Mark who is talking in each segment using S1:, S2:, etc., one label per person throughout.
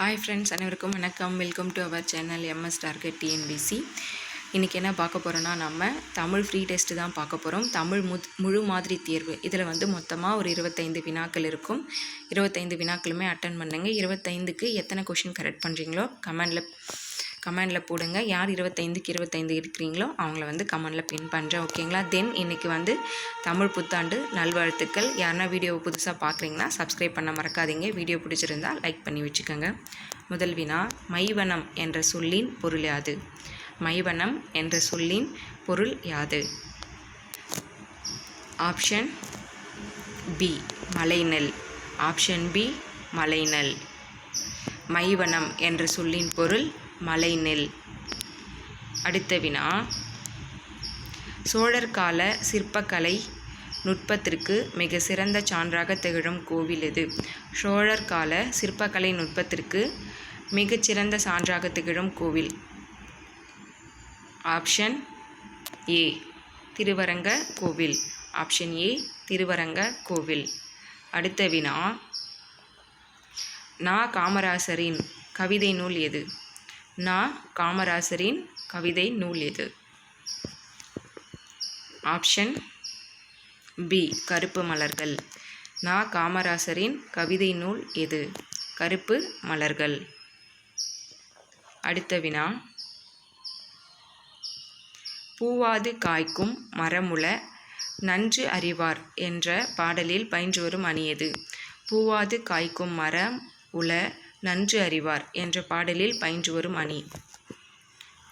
S1: Hi friends அனைவருக்கும் வணக்கம். Welcome to our channel MS target TNPSC இன்றைக்கி என்ன பார்க்க போகிறோன்னா நம்ம தமிழ் ஃப்ரீ டெஸ்ட்டு தான் பார்க்க போகிறோம் தமிழ் முத் முழு மாதிரி தேர்வு. இதில் வந்து மொத்தமாக ஒரு இருபத்தைந்து வினாக்கள் இருக்கும். இருபத்தைந்து வினாக்களுமே அட்டன் பண்ணுங்க. இருபத்தைந்துக்கு எத்தனை கொஷின் கரெக்ட் பண்ணுறீங்களோ கமெண்டில் கமெண்டில் போடுங்க. யார் இருபத்தைந்துக்கு இருபத்தைந்து இருக்கிறீங்களோ அவங்கள வந்து கமெண்டில் பின் பண்ணுறேன் ஓகேங்களா? தென் இன்றைக்கி வந்து தமிழ் புத்தாண்டு நல்வாழ்த்துக்கள். யாருன்னா வீடியோவை புதுசாக பார்க்குறீங்கன்னா சப்ஸ்கிரைப் பண்ண மறக்காதீங்க. வீடியோ பிடிச்சிருந்தா லைக் பண்ணி வச்சுக்கோங்க. முதல் வினா மைவனம் என்ற சொல்லின் பொருள் யாது? மைவனம் என்ற சொல்லின் பொருள் யாது? ஆப்ஷன் பி மலைநெல். ஆப்ஷன் பி மலைநெல். மைவனம் என்ற சொல்லின் பொருள் மலை நெல் அடுத்த வினா. சோழர் கால சிற்பக்கலை நுட்பத்திற்கு மிக சிறந்த சான்றாக திகழும் கோவில் எது? சோழர் கால சிற்பக்கலை நுட்பத்திற்கு மிகச்சிறந்த சான்றாக திகழும் கோவில். ஆப்ஷன் ஏ திருவரங்க கோவில். ஆப்ஷன் ஏ திருவரங்க கோவில். அடுத்த வினா. நா. காமராசரின் கவிதை நூல் எது? நா காமராசரின் கவிதை நூல் எது? Option B. கருப்பு மலர்கள். நா காமராசரின் கவிதை நூல் எது? கருப்பு மலர்கள். அடுத்த வினா. பூவாது காய்க்கும் மரமுல நன்று அறிவார் என்ற பாடலில் பயின்று வரும் அணி எது? பூவாது காய்க்கும் மரம் உல நன்று அறிவார் என்ற பாடலில் பயின்று வரும் அணி.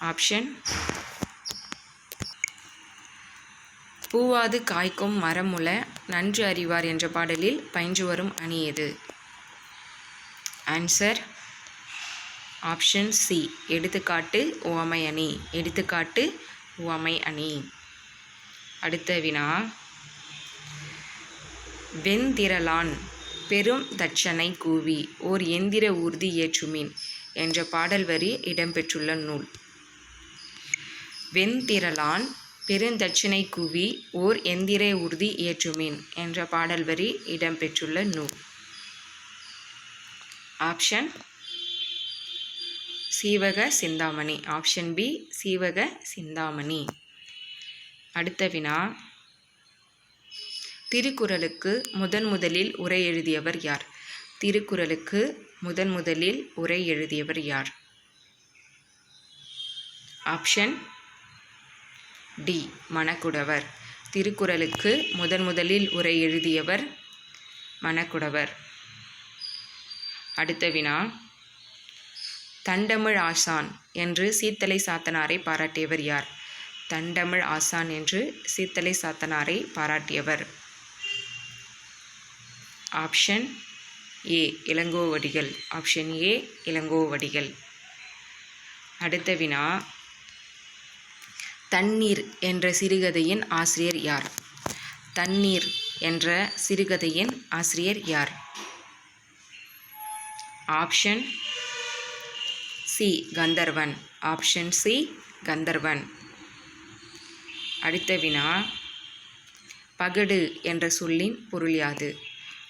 S1: ஆப்ஷன். பூவாது காய்க்கும் மரமுல நன்று அறிவார் என்ற பாடலில் பயின்று வரும் அணி எது? ஆன்சர் ஆப்ஷன் சி எடுத்துக்காட்டு உவமை அணி. எடுத்துக்காட்டு உவமை அணி. அடுத்த வினா. வெண்திரளான் பெரும் தட்சனை கூவி ஓர் எந்திர ஊர்தி ஏற்றுமீன் என்ற பாடல் வரி இடம்பெற்றுள்ள நூல். வெண்திரளான் பெருந்தட்சிணை கூவி ஓர் எந்திர ஊர்தி ஏற்றுமீன் என்ற பாடல் வரி இடம்பெற்றுள்ள நூல். Option Seevaka Chintamani. Option B Seevaka Chintamani. அடுத்த வினா திருக்குறளுக்கு முதன் முதலில் உரை எழுதியவர் யார்? திருக்குறளுக்கு முதன் முதலில் உரை எழுதியவர் யார்? Option D. மணக்குடவர். திருக்குறளுக்கு முதன் முதலில் உரை எழுதியவர் மணக்குடவர். அடுத்த வினா. தண்டமிழ் ஆசான் என்று சீத்தலை சாத்தனாரை பாராட்டியவர் யார்? தண்டமிழ் ஆசான் என்று சீத்தலை சாத்தனாரை பாராட்டியவர். Option A Ilangovadigal option A Ilangovadigal அடுத்த வினா தண்ணீர் என்ற சிறுகதையின் ஆசிரியர் யார்? தண்ணீர் என்ற சிறுகதையின் ஆசிரியர் யார்? Option C Kandharvan. Option C Kandharvan. அடுத்த வினா பகடு என்ற சொல்லின் பொருள் யாது?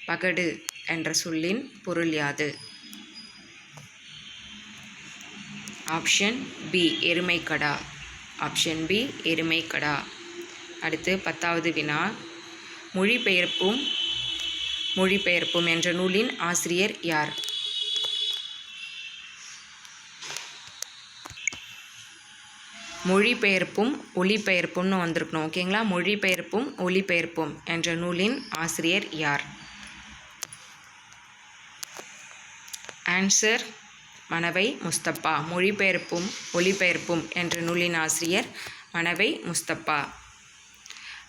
S1: பகடு என்ற சொல்லின் பொருள் யாது? ஆப்ஷன் பி எருமைக்கடா. ஆப்ஷன் பி எருமைக்கடா. அடுத்து பத்தாவது வினா. மொழிபெயர்ப்பும் மொழிபெயர்ப்பும் என்ற நூலின் ஆசிரியர் யார்? மொழிபெயர்ப்பும் ஒலிபெயர்ப்பும்னு வந்திருக்கணும் ஓகேங்களா? மொழிபெயர்ப்பும் ஒளிபெயர்ப்பும் என்ற நூலின் ஆசிரியர் யார்? ஆன்சர் மணவை முஸ்தப்பா. மொழிபெயர்ப்பும் ஒளிபெயர்ப்பும் என்ற நூலின் ஆசிரியர் மணவை முஸ்தப்பா.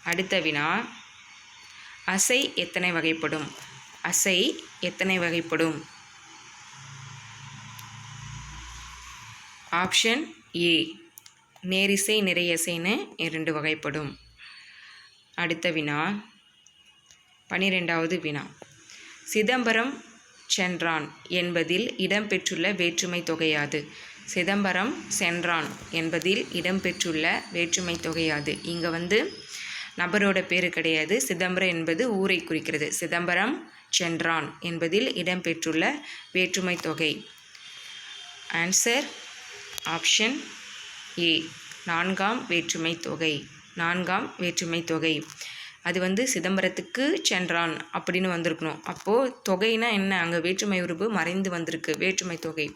S1: அடுத்த வினா அசை எத்தனை வகைப்படும்? அசை எத்தனை வகைப்படும்? ஆப்ஷன் ஏ நேரிசை நிறையசைன்னு இரண்டு வகைப்படும். அடுத்த வினா பனிரெண்டாவது வினா. சிதம்பரம் சென்றான் என்பதில் இடம்பெற்றுள்ள வேற்றுமை தொகையாது. சிதம்பரம் சென்றான் என்பதில் இடம்பெற்றுள்ள வேற்றுமை தொகையாது. இங்கே வந்து நபரோட பேர் கிடையாது. சிதம்பரம் என்பது ஊரை குறிக்கிறது. சிதம்பரம் சென்றான் என்பதில் இடம்பெற்றுள்ள வேற்றுமை தொகை. ஆன்சர் ஆப்ஷன் ஏ நான்காம் வேற்றுமை தொகை. நான்காம் வேற்றுமை தொகை. அது வந்து சிதம்பரத்துக்கு சென்றான் அப்படின்னு வந்திருக்கணும். அப்போது தொகைனா என்ன? அங்கே வேற்றுமை உருவு மறைந்து வந்திருக்கு. வேற்றுமை தொகை.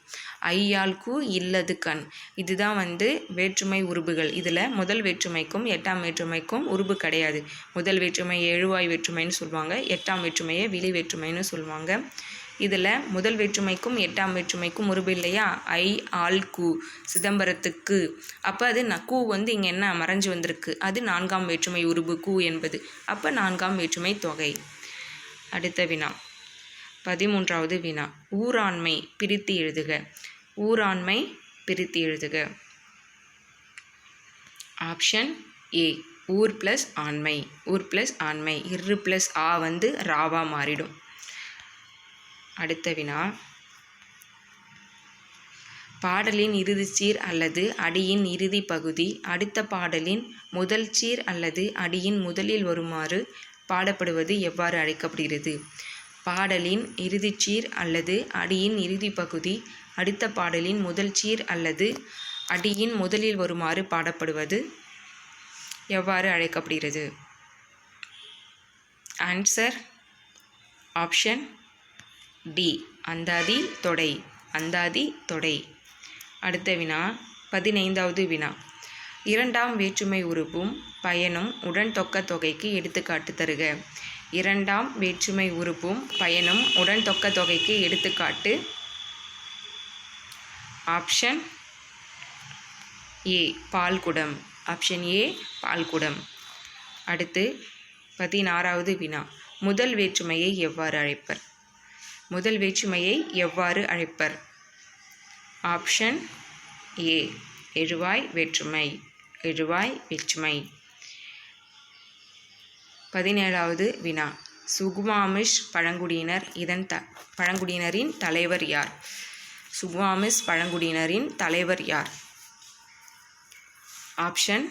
S1: ஐயாள்கு இல்லது கண். இதுதான் வந்து வேற்றுமை உருபுகள். இதில் முதல் வேற்றுமைக்கும் எட்டாம் வேற்றுமைக்கும் உருபு கிடையாது. முதல் வேற்றுமை எழுவாய் வேற்றுமைன்னு சொல்லுவாங்க எட்டாம் வேற்றுமையை விழி வேற்றுமைன்னு சொல்லுவாங்க இதில் முதல் வேற்றுமைக்கும் எட்டாம் வேற்றுமைக்கும் உருபு இல்லையா? ஐ ஆல் கு சிதம்பரத்துக்கு. அப்போ அது ந கூ வந்து இங்கே என்ன மறைஞ்சு வந்திருக்கு? அது நான்காம் வேற்றுமை உருபு கூ என்பது. அப்போ நான்காம் வேற்றுமை தொகை. அடுத்த வினா. பதிமூன்றாவது வினா. ஊராண்மை பிரித்து எழுதுக. ஊராண்மை பிரித்து எழுதுக. Option A. ஊர் ப்ளஸ் ஆண்மை. ஊர் ப்ளஸ் ஆண்மை. இரு ப்ளஸ் ஆ வந்து ராவா மாறிடும். அடுத்த வினா. பாடலின் இறுதிச்சீர் அல்லது அடியின் இறுதி பகுதி. அடுத்த பாடலின் முதல் சீர் அல்லது அடியின் முதலில் வருமாறு பாடப்படுவது எவ்வாறு அழைக்கப்படுகிறது? பாடலின் இறுதிச்சீர் அல்லது அடியின் இறுதி பகுதி. அடுத்த பாடலின் முதல் சீர் அல்லது அடியின் முதலில் வருமாறு பாடப்படுவது எவ்வாறு அழைக்கப்படுகிறது? ஆன்சர் ஆப்ஷன் டி அந்தாதி தொடை அந்தாதி தொடை. அடுத்த வினா பதினைந்தாவது வினா. இரண்டாம் வேற்றுமை உறுப்பும் பயனும் உடன் தொக்க தொகைக்கு எடுத்துக்காட்டு தருக. இரண்டாம் வேற்றுமை உறுப்பும் பயனும் உடன் தொக்க தொகைக்கு எடுத்துக்காட்டு. ஆப்ஷன் ஏ பால்குடம். ஆப்ஷன் ஏ பால்குடம். அடுத்து பதினாறாவது வினா. முதல் வேற்றுமையை எவ்வாறு அழைப்பர்? முதல் வேற்றுமையை எவ்வாறு அழைப்பர்? ஆப்ஷன் ஏ எழுவாய் வேற்றுமை எழுவாய் வேற்றுமை. பதினேழாவது வினா. சுகுமாமிஷ் பழங்குடியினர் இதன் த பழங்குடியினரின் தலைவர் யார்? சுகுமாமிஷ் பழங்குடியினரின் தலைவர் யார்? Option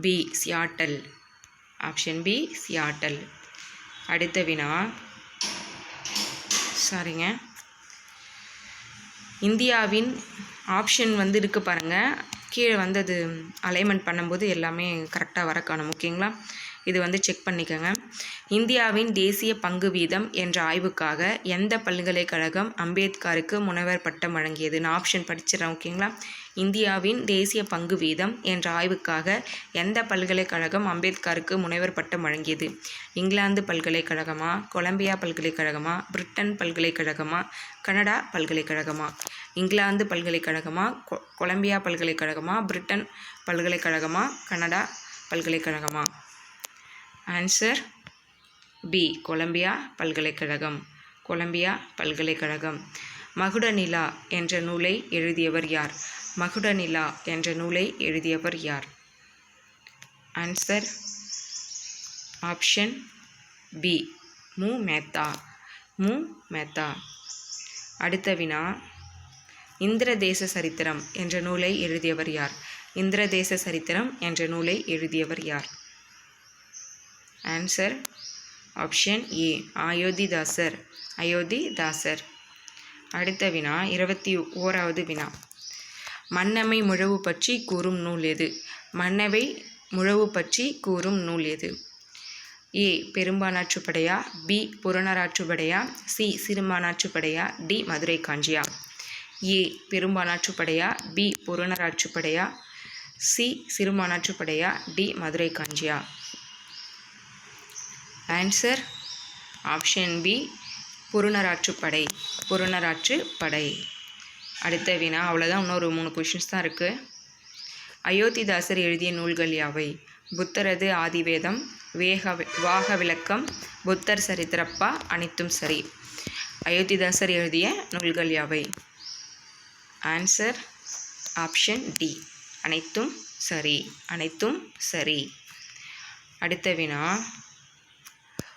S1: B Seattle. Option B Seattle. அடுத்த வினா. சாரிங்க. இந்தியாவின் ஆப்ஷன் வந்து இருக்குது பாருங்கள் கீழே வந்து அது அலைன்மெண்ட் பண்ணும்போது எல்லாமே கரெக்டாக வர காணும் ஓகேங்களா இது வந்து செக் பண்ணிக்கோங்க. இந்தியாவின் தேசிய பங்கு வீதம் என்ற ஆய்வுக்காக எந்த பல்கலைக்கழகம் அம்பேத்கருக்கு முனைவர் பட்டம் வழங்கியது? நான் ஆப்ஷன் படிச்சிடறேன் ஓகேங்களா இந்தியாவின் தேசிய பங்கு வீதம் என்ற ஆய்வுக்காக எந்த பல்கலைக்கழகம் அம்பேத்கருக்கு முனைவர் பட்டம் வழங்கியது? இங்கிலாந்து பல்கலைக்கழகமா? கொலம்பியா பல்கலைக்கழகமா? பிரிட்டன் பல்கலைக்கழகமா? கனடா பல்கலைக்கழகமா? இங்கிலாந்து பல்கலைக்கழகமா? கொ கொலம்பியா பல்கலைக்கழகமா? பிரிட்டன் பல்கலைக்கழகமா? கனடா பல்கலைக்கழகமா? ஆன்சர் பி கொலம்பியா பல்கலைக்கழகம். கொலம்பியா பல்கலைக்கழகம். மகுட நிலா என்ற நூலை எழுதியவர் யார்? மகுட நிலா என்ற நூலை எழுதியவர் யார்? ஆன்சர் ஆப்ஷன் பி மு. மேத்தா. மு. மேத்தா. அடுத்த வினா. இந்திரதேச சரித்திரம் என்ற நூலை எழுதியவர் யார்? இந்திரதேச சரித்திரம் என்ற நூலை எழுதியவர் யார்? Answer option A Ayothidasar Ayothidasar அடுத்த வினா இருபத்தி ஓராவது வினா. மன்னமை முழவு பற்றி கூறும் நூல் எது? மன்னவை முழவு பற்றி கூறும் நூல் எது? ஏ. பெரும்பானாற்றுப்படையா பி. புறநராற்றுப்படையா சி. சிறுமானாற்றுப்படையா? டி. மதுரை காஞ்சியா ஏ. பெரும்பானாற்றுப்படையா பி. புறநராற்றுப்படையா சி. சிறுமானாற்றுப்படையா? டி. மதுரை காஞ்சியா ஆன்சர் ஆப்ஷன் பி புறநராற்றுப்படை புறநராற்றுப்படை அடுத்த வினா அவ்வளோதான் இன்னொரு மூணு கொஷின்ஸ் தான் இருக்குது அயோத்திதாசர் எழுதிய நூல்கள் யாவை? புத்தரது ஆதிவேதம் வேக வாக விளக்கம் புத்தர் சரித்திரப்பா அனைத்தும் சரி. அயோத்திதாசர் எழுதிய நூல்கள் யாவை? ஆன்சர் ஆப்ஷன் டி அனைத்தும் சரி அனைத்தும் சரி. அடுத்த வினா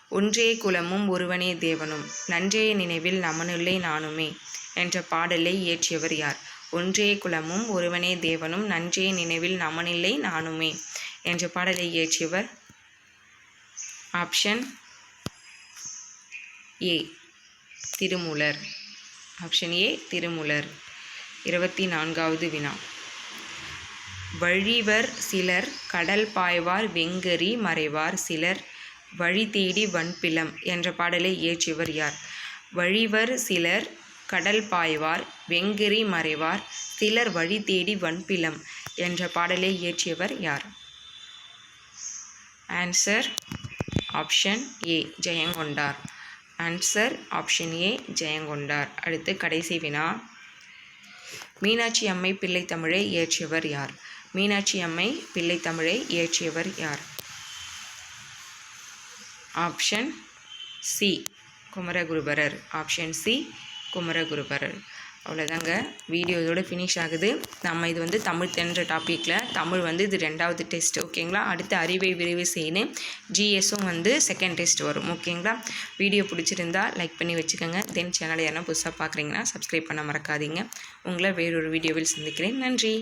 S1: ஒன்றே குலமும் ஒருவனே தேவனும். நன்றைய நினைவில் நமனுள்ளே நானுமே என்ற பாடலை இயற்றியவர் யார்? ஒன்றே குலமும் ஒருவனே தேவனும் நன்றே நினைவில் நமனில்லை நானுமே என்ற பாடலை இயற்றியவர் option A Thirumoolar. Option A Thirumoolar. இருபத்தி நான்காவது வினா. வழிவர் சிலர் கடல் பாய்வார் வெங்கரி மறைவார் சிலர் வழி தேடி வன்பிலம் என்ற பாடலை இயற்றியவர் யார்? வழிவர் சிலர் கடல் பாய்வார் வெங்கிரி மறைவார் சிலர் வழி தேடி வன்பிலம் என்ற பாடலை இயற்றியவர் யார்? Answer option A Jayankondar. Answer option A Jayankondar. அடுத்து கடைசி வினா. மீனாட்சி அம்மை பிள்ளை தமிழை இயற்றியவர் யார்? மீனாட்சி அம்மை பிள்ளை தமிழை இயற்றியவர் யார்? Option C Kumaraguruparar. Option C Kumaraguruparar. அவ்வளோதாங்க வீடியோ இதோட ஃபினிஷ் ஆகுது. நம்ம இது வந்து தமிழ் தென்ற டாப்பிக்கில் தமிழ் வந்து இது ரெண்டாவது டெஸ்ட் ஓகேங்களா அடுத்து அறிவை விரைவு செய்யணும் ஜிஎஸும் வந்து செகண்ட் டெஸ்ட் வரும் ஓகேங்களா வீடியோ பிடிச்சிருந்தா லைக் பண்ணி வச்சுக்கோங்க. தென் சேனலை யாரும் புதுசாக பார்க்குறீங்கன்னா சப்ஸ்கிரைப் பண்ண மறக்காதீங்க. உங்களை வேறொரு வீடியோவில் சந்திக்கிறேன். நன்றி.